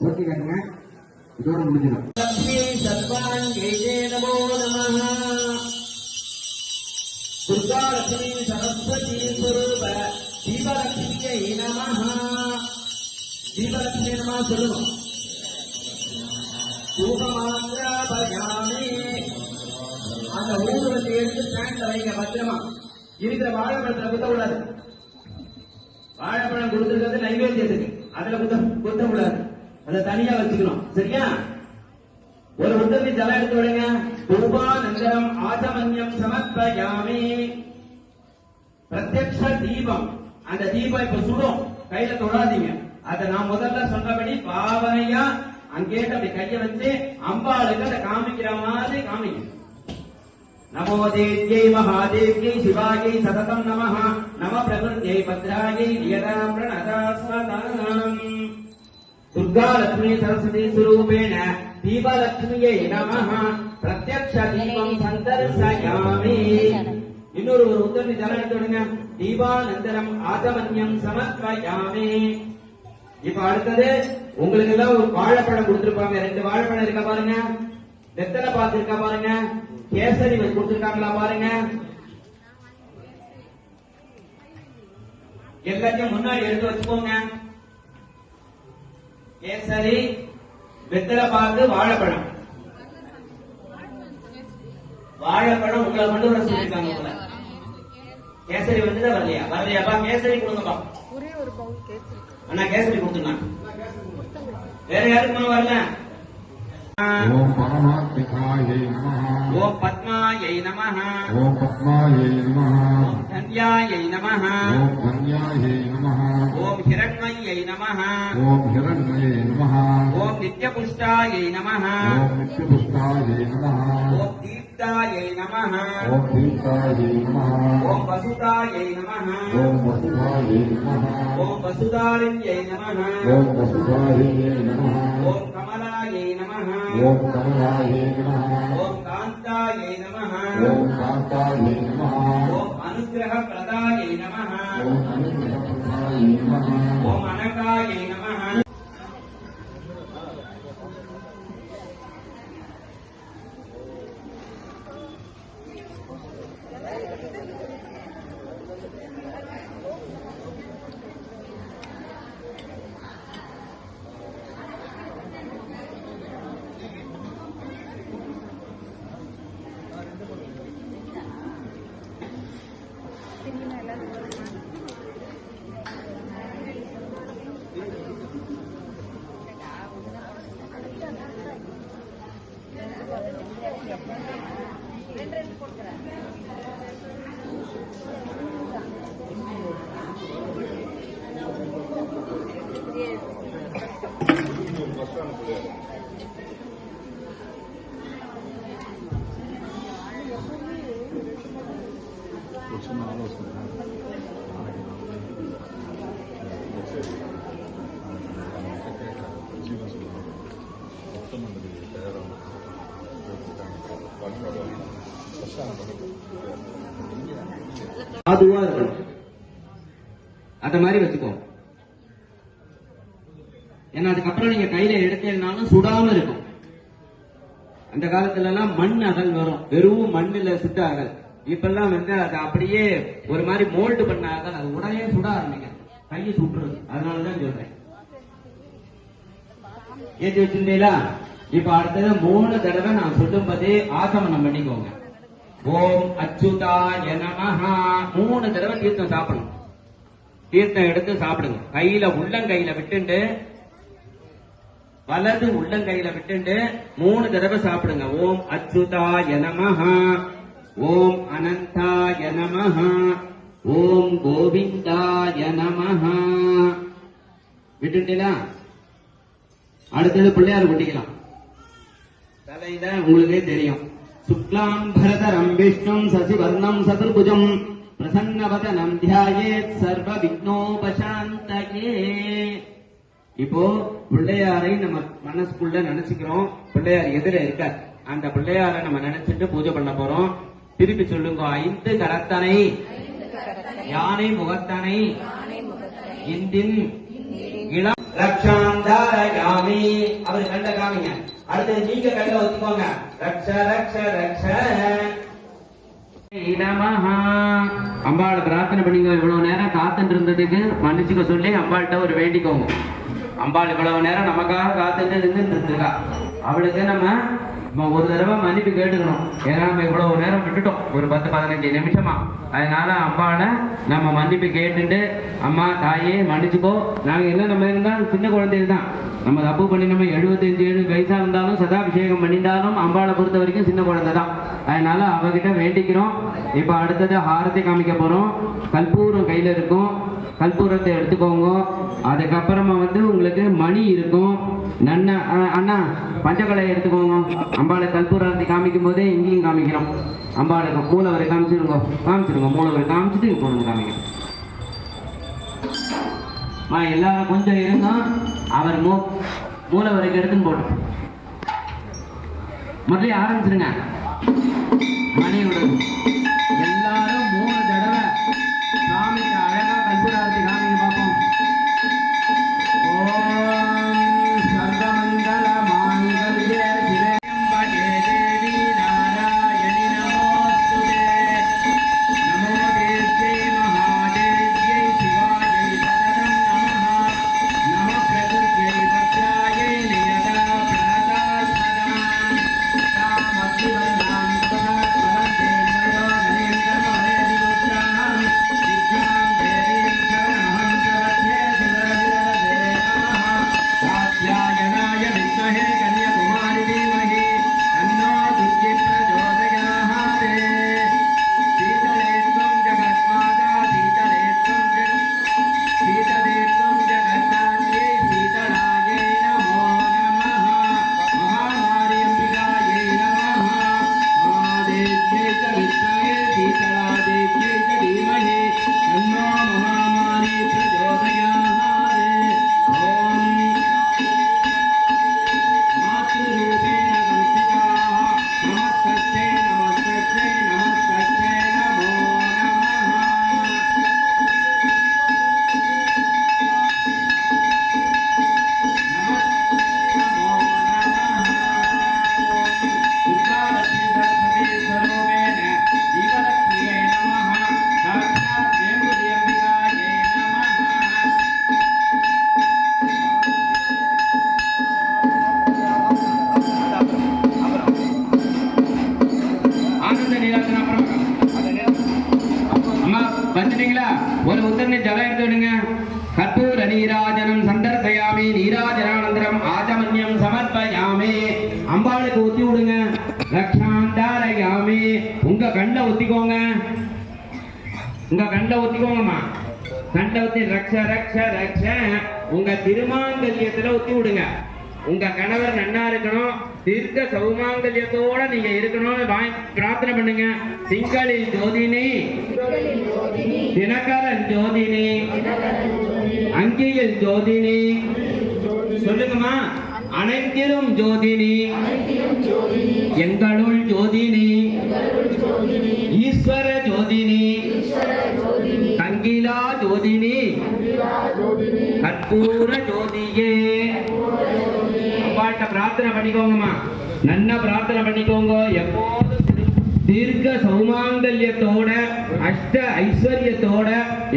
ஓட்டிக்கங்க இதோட முடிஞ்சிடும். துர்காலட்சுமி சரஸ்வதி ஸ்வரூப தீபலட்சுமியை நம தீபலட்சுமி நம சொல்லுவோம். அந்த ஊதுபத்தி எடுத்து ஸ்டாண்ட்ல வைங்க பத்திரமா. இருக்கிற வாழைப்பழத்துல குத்த கூடாது. வாழைப்பழம் கொடுத்துருக்கிறது நைவேத்தியத்துக்கு. அதுல குத்த குத்த கூடாது. அதை தனியா வச்சுக்கணும். சரியா? ஒரு உத்தரவி ஜலம் எடுத்து விடுங்க. தூபானந்தரம் ஆசமன்யம் சமர்ப்பயாமி. பிரத்யக்ஷ தீபம். அந்த தீபம் இப்ப சுடும். கையில தொடாதீங்க. அத நான் முதல்ல சொன்னபடி பாவனையா அங்கேட்டு அப்படி கைய வச்சு அம்பாளுக்கு அதை காமிக்கிற மாதிரி காமிங்க. நமோதேவியை மகாதேவியை மகாதேவ்யை சிவாயை சததம் நமஹா. நம பிரகிருத்யை பத்ராயை நியதாம் பிரணதாஸ்மதானம் துர்கா லட்சுமி சரஸ்வதி ஸ்வரூபேண தீபலட்சுமியை நமः பிரத்யக்ஷ தீபம் சந்தர்சயாமி. இன்னொரு ஒரு உத்தரவு ஜலம் எடுத்து விடுங்க தீபானந்தரம் ஆதமன்யம் சமர்ப்பயாமி. இப்ப அடுத்தது உங்களுக்கு எல்லாம் ஒரு வாழைப்பழம் கொடுத்திருப்பாங்க. ரெண்டு வாழைப்பழம் இருக்கா பாருங்க. வெத்தலை பாத்து இருக்கா பாருங்க. கேசரி வச்சு கொடுத்திருக்காங்களா பாருங்க. எல்லாத்தையும் முன்னாடி எடுத்து வச்சுக்கோங்க. கேசரி வெத்தலை பாக்கு வாழைப்பழம். வாழைப்பழம் உங்களை கொண்டு வர சொல்லிருக்காங்க உங்களை. கேசரி வந்துதான் வரலையா? வரலையாப்பா கேசரி கொடுங்கப்பா. ஒரே ஒரு பவுல் கேசரி. அண்ணா கேசரி கொடுத்துங்க வேற யாருக்குமா வரல? ஓம் பரமாத்மிகாயை நமः ஓம் பத்மாயை நமः ஓம் பத்மாயை நமः ஓம் தன்யாயை நமः ஓம் தன்யாயை நமः ஓம் ஹிரண்மயை நமः ஓம் ஹிரண்மயே நமः ஓம் நித்யபுஷ்டாயை நமः ஓம் நித்யபுஷ்டாயை நமः ஓம் தீப்தாயை நமः ஓம் தீர்த்தாயை நமः ஓம் வசுதாயை நமः ஓம் வசுதாயை நமः ஓம் வசுதாரிண்யை நமः ஓம் வசுதாயை நமः ஓம் கமலாயை நமः ஓம் கமலாயை நமः ஓம் காந்தாயை நமः ஓம் காந்தாயை நமः ஓம் அனுகிரக பிரதாயை நமः ஓம் அனுகிரகப்பிரதாயை நமः ஓம் அனகாயை நமः பின்ன எல்லாரும் சாதுவா இருக்கணும். அத மாதிரி வச்சுக்கோ. ஏன்னா அதுக்கப்புறம் நீங்க கையில எடுத்தீங்கன்னாலும் சுடாம இருக்கும். அந்த காலத்துல எல்லாம் மண் அகல் வரும். வெறும் மண்ணுல சுட்ட அகல். இப்பெல்லாம் வந்து அது அப்படியே ஒரு மாதிரி மோல்டு பண்ண அகல். அது உடனே சுட ஆரம்பிக்கும் கையை சுட்டுறது. அதனாலதான் சொல்றேன். ஏற்றி வச்சிருந்தீங்களா? இப்ப அடுத்தது மூணு தடவை நான் சொல்லும்போது ஆசமனம் பண்ணிக்கோங்க. ஓம் அச்சுதாய நமஹா. மூணு தடவை தீர்த்தம் சாப்பிடணும். தீர்த்தம் எடுத்து சாப்பிடுங்க. கையில உள்ளங்கையில விட்டுண்டு வலது உள்ளங்கையில விட்டுண்டு மூணு தடவை சாப்பிடுங்க. ஓம் அச்சுதாய நமஹா. ஓம் அனந்தாய நமஹா. ஓம் கோவிந்தாய நமஹா. விட்டுட்டீங்களா? அடுத்தது பிள்ளையார் கொட்டிக்கலாம். தலையில உங்களுக்கே தெரியும். சுக்லாம் பரதரம் விஷ்ணும் சசிவர்ணம் சதுர்புஜம் பிரசன்னவதனம் தியாயேத் சர்வ விக்னோபசாந்தயே இப்போ பிள்ளையாரை நம்ம மனசுக்குள்ள நினைச்சுக்கிறோம். பிள்ளையார் எதிர இருக்க அந்த பிள்ளையாரை நம்ம நினைச்சிட்டு பூஜை பண்ண போறோம். திருப்பி சொல்லுங்க ஐந்து கரத்தனை யானை முகத்தனை இந்தின் இளம் ரக்ஷா தாரயாமி அவர் கண்ட காமிங்க. அடுத்து நீங்க கண்ட ஒத்துக்கோங்க. ரக்ஷ ரக்ஷ ரக்ஷ. அம்பாள் பிரார்த்தனை பண்ணிங்க இவ்வளவு நேரம் காத்துட்டு இருந்ததுக்கு மன்னிச்சுக்க சொல்லி அம்பாள்கிட்ட ஒரு வேண்டிக்கோங்க. அம்பாள் இவ்வளவு நேரம் நமக்காக காத்துட்டு நின்றுட்டு இருக்கா அவளுக்கு நம்ம நம்ம ஒரு தடவை மன்னிப்பு கேட்டுக்கணும். ஏன்னா நம்ம இவ்வளவு நேரம் விட்டுட்டோம். ஒரு பத்து பதினஞ்சு நிமிஷமா. அதனால அம்பாளை நம்ம மன்னிப்பு கேட்டுட்டு அம்மா தாயே மன்னிச்சுக்கோ. நாங்கள் என்ன நம்ம இருந்தாலும் சின்ன குழந்தைகள் தான். நம்ம தப்பு பண்ணி நம்ம எழுபத்தஞ்சு ஏழு வயசாக இருந்தாலும் சதாபிஷேகம் பண்ணிட்டாலும் அம்பாவை பொறுத்த வரைக்கும் சின்ன குழந்தை தான். அதனால அவகிட்ட வேண்டிக்கிறோம். இப்போ அடுத்தது ஹாரத்தை காமிக்க போகிறோம் கற்பூரம் கையில் இருக்கும். கற்பூரத்தை எடுத்துக்கோங்க. அதுக்கப்புறமா வந்து உங்களுக்கு மணி இருக்கும். நன்ன அண்ணா பஞ்சகலை எடுத்துக்கோங்க. அம்பாளை கற்பூரத்தை காமிக்கும் போதே இங்கேயும் காமிக்கிறோம். அம்பாளுக்கு மூலவரை காமிச்சிருங்க. காமிச்சிருங்க மூலவரை காமிச்சிட்டு இப்போ காமிக்கிறோம். மா எல்லாரும் கொஞ்சம் இருந்தோம் அவர் மூ மூலவரைக்கு எடுத்துன்னு போட்டோம் முதல்ல ஆரம்பிச்சிருங்க. மணி விடுங்க உங்க ஒத்திக்கோங்கம்மா. ஊத்திக்கோங்கம்மா ரக்ஷ ரக்ஷ ரக்ஷ. உங்க திருமாங்கல்யத்துல ஊத்தி விடுங்க. உங்க கணவர் நன்னா இருக்கணும். தீர்க்க சௌமாங்கல்யத்தோட நீங்க இருக்கணும்னு வாய் பிரார்த்தனை பண்ணுங்க. திங்களில் ஜோதினி தினகரன் ஜோதினி அங்கியில் ஜோதினி. சொல்லுங்கம்மா. அனைத்திலும் ஜோதினி எங்களுள் ஜோதினி ஈஸ்வர ஜோதினி. தங்கிலா ஜோதினி. கற்பூர ஜோதியே. அப்பாட்ட பிரார்த்தனை பண்ணிக்கோங்கம்மா. நன்னா பிரார்த்தனை பண்ணிக்கோங்க. எப்போதும் தீர்க்க சௌமாங்கல்யத்தோட அஷ்ட ஐஸ்வர்யத்தோட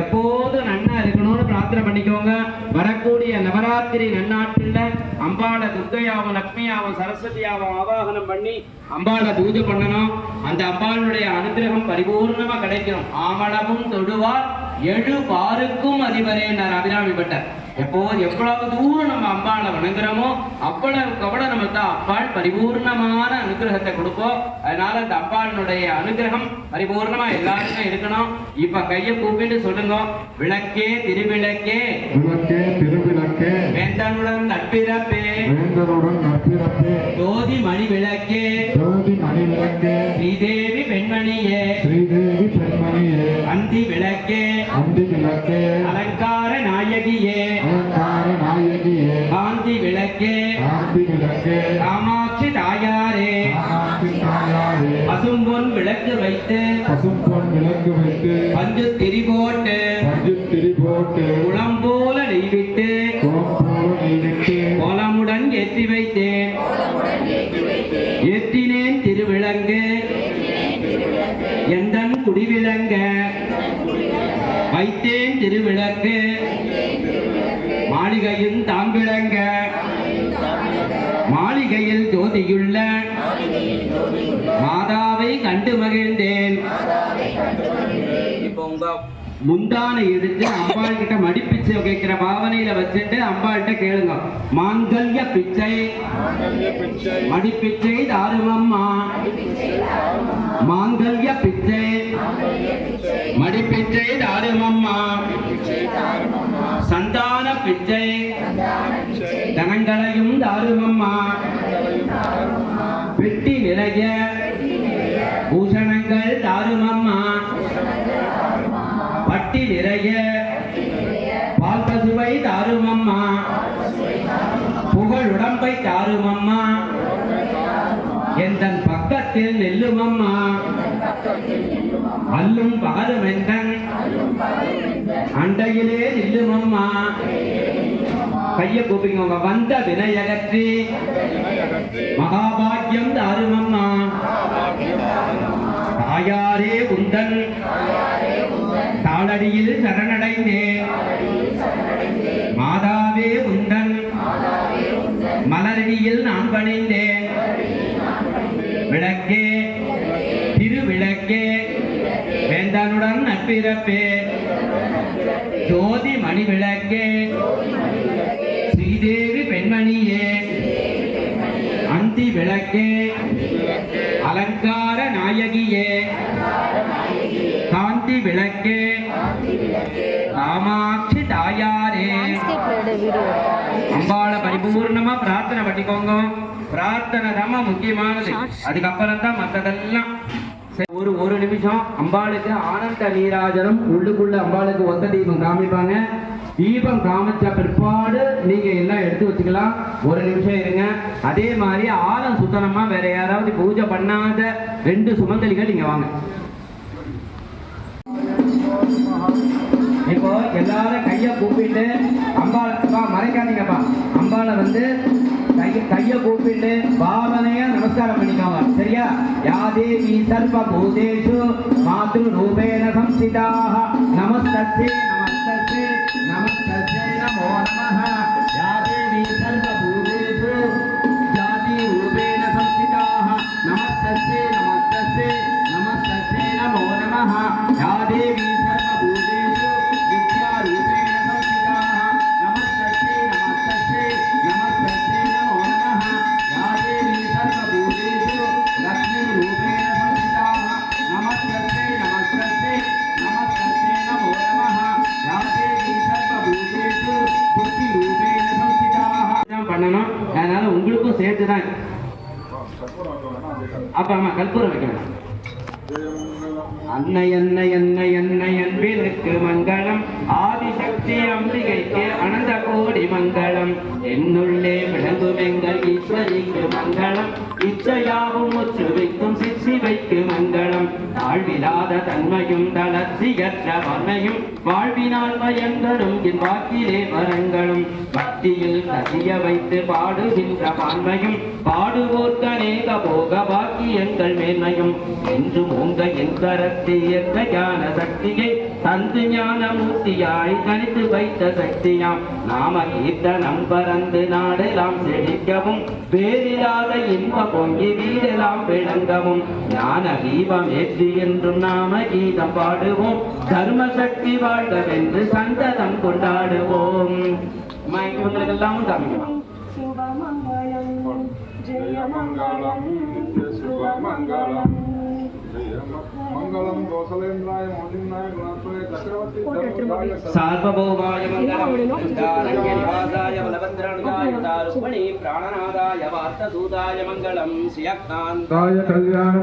எப்போதும் நன்னா இருக்கணும்னு பிரார்த்தனை பண்ணிக்கோங்க. வரக்கூடிய நவராத்திரி நன்னாட்டுல அம்பாள துர்க்கையாவும் லக்ஷ்மியாவும் சரஸ்வதியாவும் ஆவாகனம் பண்ணி அம்பாளை பூஜை பண்ணணும். அந்த அம்பாளுடைய அனுகிரகம் பரிபூர்ணமா கிடைக்கும். ஆமளமும் தொடுவார். எழு பாருக்கும் அதிபரேன்னார் அபிராமி பட்டர். எப்போ எவ்வளவு தூரம் நம்ம அம்பாளை வணங்குறோமோ அவ்வளவு நமக்கு அம்பாள் பரிபூர்ணமான அனுகிரகத்தை கொடுப்போம் அதனால அந்த அம்பாளினுடைய அனுகிரகம் பரிபூர்ணமா எல்லாருக்கும் இருக்கணும். இப்ப கையை கூப்பிட்டு சொல்லுங்க. விளக்கே திருவிளக்கே. விளக்கே திருவிளக்கே. வேந்தனுடன் நட்பிறப்பே. வேந்தருடன் நட்பிறப்பே. ஜோதி மணி விளக்கே ஜோதி மணி விளக்கே ஸ்ரீதேவி பெண்மணியே. ஸ்ரீதேவி அந்தி விளக்கே. அந்தி விளக்கே. அலங்கார நாயகியே. அலங்கார நாயகியே. காந்தி விளக்கே. காந்தி விளக்கே. காமாட்சி தாயாரே. காமாட்சி தாயாரே. பசும்பொன் விளக்கு வைத்து. பசும்பொன் விளக்கு வைத்து. பஞ்சு திரி போட்டு. பஞ்சு திரி போட்டு. குளம் போல நெய்விட்டு. குளம் போல நீவிட்டு ஏற்றி வைத்தேன். ஏற்றினேன் திருவிளங்கு. எந்தன் குடிவிளங்க. வைத்தேன் திருவிளக்கு. மாளிகையும் தாம்பிளங்க. மாளிகையில் ஜோதியுள்ள. மாதாவை கண்டு மகிழ்ந்தேன். இப்போ உங்க முந்தானை எடுத்து அம்பாள் கிட்ட மடிப்பிச்சை கேட்கிற பாவனையில வச்சுட்டு அம்பாள்கிட்ட கேளுங்க. மாங்கல்ய பிச்சை. மடிப்பிச்சை தாருமம்மா. மாங்கல்ய பிச்சை. மடிப்பிச்சை தாருமம்மா. சந்தான பிச்சை. தனங்களையும் தாருமம்மா. பெட்டி நிறைய. பூஷணங்கள் தாருமம்மா. பட்டி நிறைய. உடம்பை பசுவை தாருமம்மா. புகழ் உடம்பை தாருமம்மா. எந்தன் பக்கத்தில் நெல்லுமம்மா. அல்லும் பகலும் எந்தன் அண்டையிலே நில்லுமம்மா. கைய கூப்பிங்க வந்த வினையகற்றி மகாபாக்கியம் தாருமம்மா. தாயாரே உந்தன். காலடியில் சரணடைந்தேன். மாதாவே உந்தன். மலரடியில் நான் பணிந்தேன். விளக்கே. திருவிளக்கே. வேந்தனுடன் நட்பிறப்பே. ஜோதி மணி விளக்கே ஸ்ரீதேவி பெண்மணியே. அந்தி விளக்கே. அலங்கார பண்ணிக்கோங்க பிரார்த்தனை தான் முக்கியமானது. அதுக்கப்புறம் தான் மற்றதெல்லாம் ஒரு ஒரு நிமிஷம். அம்பாளுக்கு ஆனந்த நீராஜனம் உள்ளுக்குள்ள அம்பாளுக்கு ஒத்த தீபம் காமிப்பாங்க. தீபம் காமிச்ச பிற்பாடு நீங்க எல்லாம் எடுத்து வச்சுக்கலாம். ஒரு நிமிஷம் இருங்க. அதே மாதிரி ஆலம் சுத்தனமா வேற யாராவது பூஜை பண்ணாத ரெண்டு சுமங்கலிகள் இங்க வாங்க. இப்போ எல்லாரும் கைய கூப்பிட்டு அம்பாளப்பா மறைக்காதீங்கப்பா. அம்பாளை வந்து கைய கைய கூப்பிட்டு பாவனையா நமஸ்காரம் பண்ணிக்கோங்க. சரியா? யாதேவி சர்வ பூதேஷு மாத்ரு ரூபேண சம்சிதாக நமஸ்தஸ்யே நமோ நமஹ. சேர்த்து தான் அப்ப ஆமா கற்பூரம் வைக்கணும். அன்னை அன்னை அன்னை அன்னை அன்பிற்கு மங்களம். ஆதிசக்தி அம்பிகைக்கு அனந்த கோடி மங்களம். என்னுள்ளே விளங்கும் எங்கள் ஈஸ்வரிக்கு மங்களம். இச்சையாவும் முற்று வைக்கும் சிற்சிவைக்கு மங்களம். வாழ்விலாத தன்மையும் தளர்ச்சியற்ற வன்மையும் வாழ்வினால் பயன்களும் என் வாக்கிலே வரங்களும். பக்தியில் கசிய வைத்து பாடுகின்ற பான்மையும் பாடுவோர்க்கு அநேக போக பாக்கியங்கள் மேன்மையும். என்றும் உங்க என் கரத்தில் எந்த ஞான சக்தியை தந்து ஞான மூர்த்தியாய் தனித்து வைத்த சக்தியாம். நாம கீர்த்தனம் பறந்து நாடெல்லாம் செழிக்கவும் பேரில்லாத இன்ப பொங்கி வீடெல்லாம் விளங்கவும் ஞான தீபம் ஏற்றி என்றும் நாம கீதம் பாடுவோம். தர்ம சக்தி வாழ்கவென்று சந்ததம் கொண்டாடுவோம். எல்லாம் தமிழ் சுபமங்கலம் ஜெயமங்கலம் சுபமங்கலம். సార్వభౌమాయ మంగళాయ బలభద్రణాయ ప్రాణనాదాయ వార్తదూతాయ మంగళం. శ్రియక్తాంతాయ కళ్యాణ